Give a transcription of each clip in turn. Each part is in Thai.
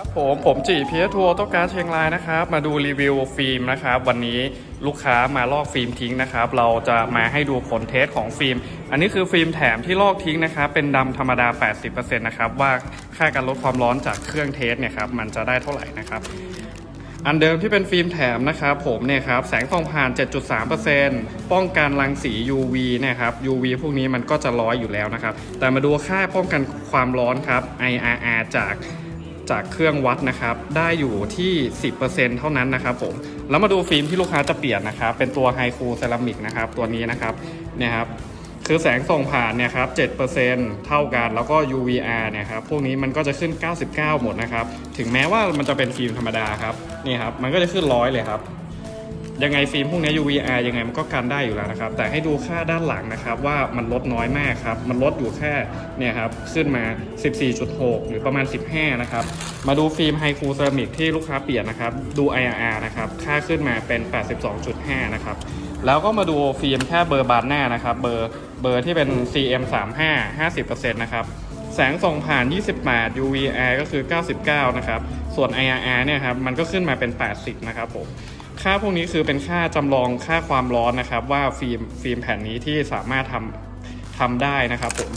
ครับผมผมจีพีเอทัวร์ต้องการเชียงรายนะครับ มาดูรีวิวฟิล์มนะครับ วันนี้ลูกค้ามาลอกฟิล์มทิ้งนะครับ เราจะมาให้ดูผลเทสของฟิล์ม อันนี้คือฟิล์มแถมที่ลอกทิ้งนะครับ เป็นดำธรรมดา 80%นะครับว่าค่าการลดความร้อนจากเครื่องเทสเนี่ยครับมันจะได้เท่าไหร่นะครับอันเดิมที่เป็นฟิล์มแถมนะครับผมเนี่ยครับแสงส่องผ่าน 7.3%ป้องกันรังสี UV เนะครับ UV พวกนี้มันก็จะร้อยอยู่แล้วนะครับ แต่มาดูค่าป้องกันความร้อนครับ IRR จาก จากเครื่องวัดนะครับ ได้อยู่ที่ 10%เท่านั้นนะครับผม แล้วมาดูฟิล์มที่ลูกค้าจะเปลี่ยนนะครับ เป็นตัวไฮคูเซรามิกนะครับ ตัวนี้นะครับ เนี่ยครับ คือแสงส่งผ่านเนี่ยครับ 7%เท่ากัน แล้วก็ UVR เนี่ยครับ พวกนี้มันก็จะขึ้น 99 หมดนะครับ ถึงแม้ว่ามันจะเป็นฟิล์มธรรมดาครับ นี่ครับ มันก็จะขึ้นร้อยเลยครับ ยังไงฟิล์มพวกนี้ UVR ยังไงมันก็กันได้อยู่แล้วนะครับ แต่ให้ดูค่าด้านหลังนะครับว่ามันลดน้อยมากครับ มันลดอยู่แค่เนี่ยครับขึ้นมา 14.6 หรือประมาณ 15 นะครับ มาดูฟิล์มไฮคูเซรามิกที่ลูกค้าเปลี่ยนนะครับ ดู IRR นะครับ ค่าขึ้นมาเป็น 82.5 นะครับ แล้วก็มาดูฟิล์มแค่เบอร์บานหน้านะครับ เบอร์เบอร์ที่เป็น CM35 50%นะครับแสงส่องผ่าน 28 UVR ก็คือ 99 นะครับ ส่วน IRR เนี่ยครับ มันก็ขึ้นมาเป็น 80 นะครับผม ค่าพวกนี้คือเป็นค่าจำลองค่าความร้อนนะครับ ว่าฟิล์มฟิล์มแผ่นนี้ที่สามารถทำทำได้นะครับผม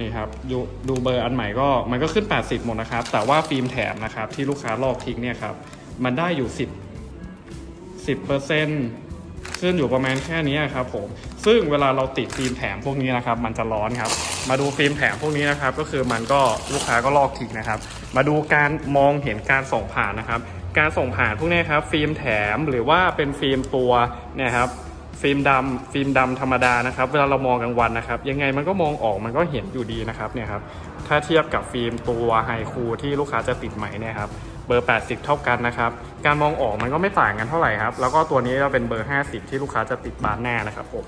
นี่ครับดูดูเบอร์อันใหม่ก็มันก็ขึ้น 80 หมดนะครับ แต่ว่าฟิล์มแถมนะครับที่ลูกค้าลอกทิ้งเนี่ยครับมันได้อยู่ 10 10เปอร์เซ็นต์ขึ้นอยู่ประมาณแค่นี้ครับผมซึ่งเวลาเราติดฟิล์มแถมพวกนี้นะครับ มันจะร้อนครับ มาดูฟิล์มแถมพวกนี้นะครับ ก็คือมันก็ลูกค้าก็ลอกทิ้งนะครับ มาดูการมองเห็นการส่องผ่านนะครับ การส่งผ่านพวกนี้ครับฟิล์มแถมหรือว่าเป็นฟิล์มตัวเนี่ยครับฟิล์มดำฟิล์มดำธรรมดานะครับเวลาเรามองกลางวันนะครับ ยังไงมันก็มองออกมันก็เห็นอยู่ดีนะครับเนี่ยครับถ้าเทียบกับฟิล์มตัวไฮคูที่ลูกค้าจะติดใหม่เนี่ยครับเบอร์ 80 เท่ากันนะครับ การมองออกมันก็ไม่ต่างกันเท่าไหร่ครับ แล้วก็ตัวนี้เราเป็นเบอร์ 50 ที่ลูกค้าจะติดบานหน้านะครับผม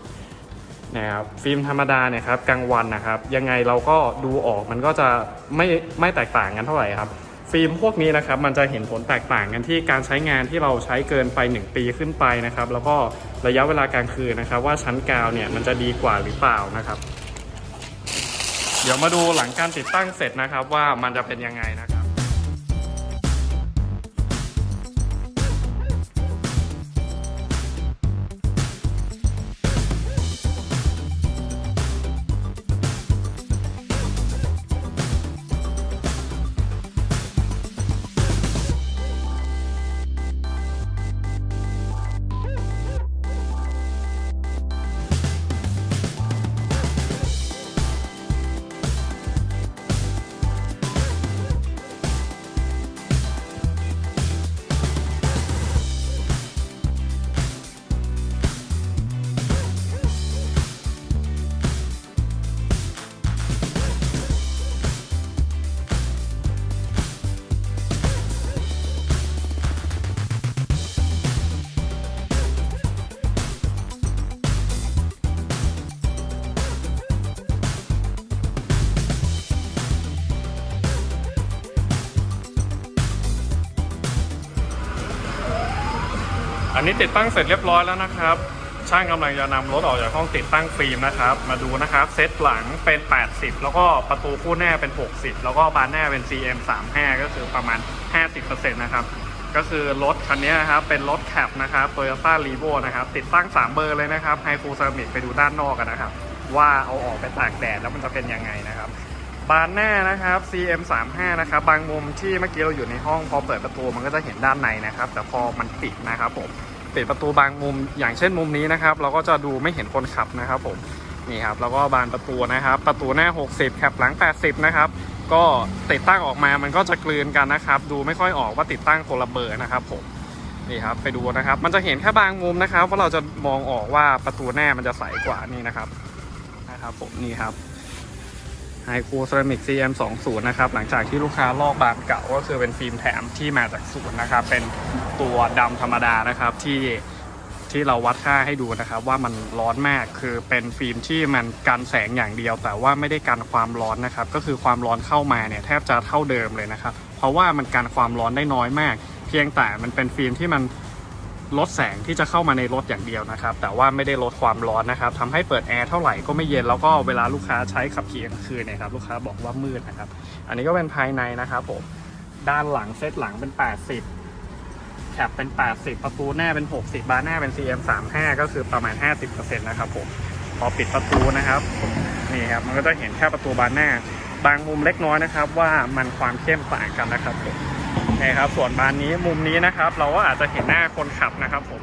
นะครับฟิล์มธรรมดาเนี่ยครับกลางวันนะครับ ยังไงเราก็ดูออกมันก็จะไม่ไม่แตกต่างกันเท่าไหร่ครับ ฟิล์มพวกนี้นะครับมันจะเห็นผลแตกต่างกันที่การใช้งานที่เราใช้เกินไป 1 ปีขึ้นไปนะครับแล้วก็ระยะเวลากลางคืนนะครับว่าชั้นกาวเนี่ยมันจะดีกว่าหรือเปล่านะครับ เดี๋ยวมาดูหลังการติดตั้งเสร็จนะครับว่ามันจะเป็นยังไงนะครับ อันนี้ติดตั้งเสร็จเรียบร้อยแล้วนะครับ ช่างกำลังจะนำรถออกจากห้องติดตั้งฟิล์มนะครับ มาดูนะครับเซตหลังเป็น 80 แล้วก็ประตูคู่หน้าเป็น 60 แล้วก็บานหน้าเป็น CM 35ก็คือประมาณ 50%นะครับก็คือรถคันนี้นะครับเป็นรถแคปนะครับ Toyota r e v o นะครับติดตั้ง 3 เบอร์เลยนะครับไฮฟูเซอร์มิกไปดูด้านนอกกันนะครับ ว่าเอาออกไปตากแดดแล้วมันจะเป็นยังไงนะครับบานหน้านะครับ CM 35 นะครับ บางมุมที่เมื่อกี้เราอยู่ในห้องพอเปิดประตูมันก็จะเห็นด้านในนะครับ แต่พอมันปิดนะครับผม ปิดประตูบางมุมอย่างเช่นมุมนี้นะครับ เราก็จะดูไม่เห็นคนขับนะครับผมนี่ครับแล้วก็บานประตูนะครับ ประตูหน้า 60แคปหลัง 80 นะครับ ก็ติดตั้งออกมามันก็จะกลืนกันนะครับ ดูไม่ค่อยออกว่าติดตั้งคนละเบอร์นะครับผมนี่ครับไปดูนะครับ มันจะเห็นแค่บางมุมนะครับว่าะเราจะมองออกว่าประตูหน้ามันจะใสกว่านี่นะครับนะครับผมนี่ครับ ไฮคูเซรามิก CM 2 0 นะครับ หลังจากที่ลูกค้าลอกบานเก่าก็คือเป็นฟิล์มแถมที่มาจากศูนย์นะครับ เป็นตัวดำธรรมดานะครับที่ที่เราวัดค่าให้ดูนะครับ ว่ามันร้อนมากคือเป็นฟิล์มที่มันกันแสงอย่างเดียว แต่ว่าไม่ได้กันความร้อนนะครับ ก็คือความร้อนเข้ามาเนี่ยแทบจะเท่าเดิมเลยนะครับ เพราะว่ามันกันความร้อนได้น้อยมาก เพียงแต่มันเป็นฟิล์มที่มัน ลดแสงที่จะเข้ามาในรถอย่างเดียวนะครับ แต่ว่าไม่ได้ลดความร้อนนะครับทำให้เปิดแอร์เท่าไหร่ก็ไม่เย็นแล้วก็เวลาลูกค้าใช้ขับขี่กลางคืนนี่ยครับลูกค้าบอกว่ามืดนะครับ อันนี้ก็เป็นภายในนะครับผมด้านหลังเซตหลังเป็น 80แคปเป็น 80 ประตูหน้าเป็น 60 บานหน้าเป็น CM 35 ก็คือประมาณ 50%นะครับผมพอปิดประตูนะครับนี่ครับมันก็จะเห็นแค่ประตูบานหน้า บางมุมเล็กน้อยนะครับ ว่ามันความเข้มต่างกันนะครับผม นี่ครับ ส่วนบานนี้มุมนี้นะครับ เราก็อาจจะเห็นหน้าคนขับนะครับผม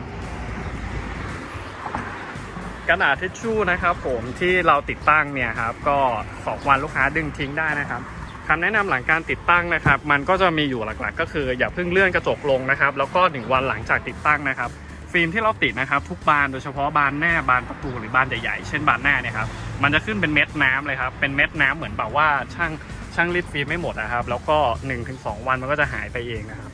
กระดาษทิชชู่นะครับผมที่เราติดตั้งเนี่ยครับก็สองวันลูกค้าดึงทิ้งได้นะครับคำแนะนำหลังการติดตั้งนะครับ มันก็จะมีอยู่หลักๆ ก็คืออย่าเพิ่งเลื่อนกระจกลงนะครับ แล้วก็หนึ่งวันหลังจากติดตั้งนะครับ ฟิล์มที่เราติดนะครับ ทุกบานโดยเฉพาะบานหน้าบานประตูหรือบานใหญ่ๆเช่นบานหน้าเนี่ยครับมันจะขึ้นเป็นเม็ดน้ำเลยครับเป็นเม็ดน้ำเหมือนแบบว่าช่าง ช่างรีดฟิล์มไม่หมดนะครับ แล้วก็ 1-2 วันมันก็จะหายไปเองนะครับ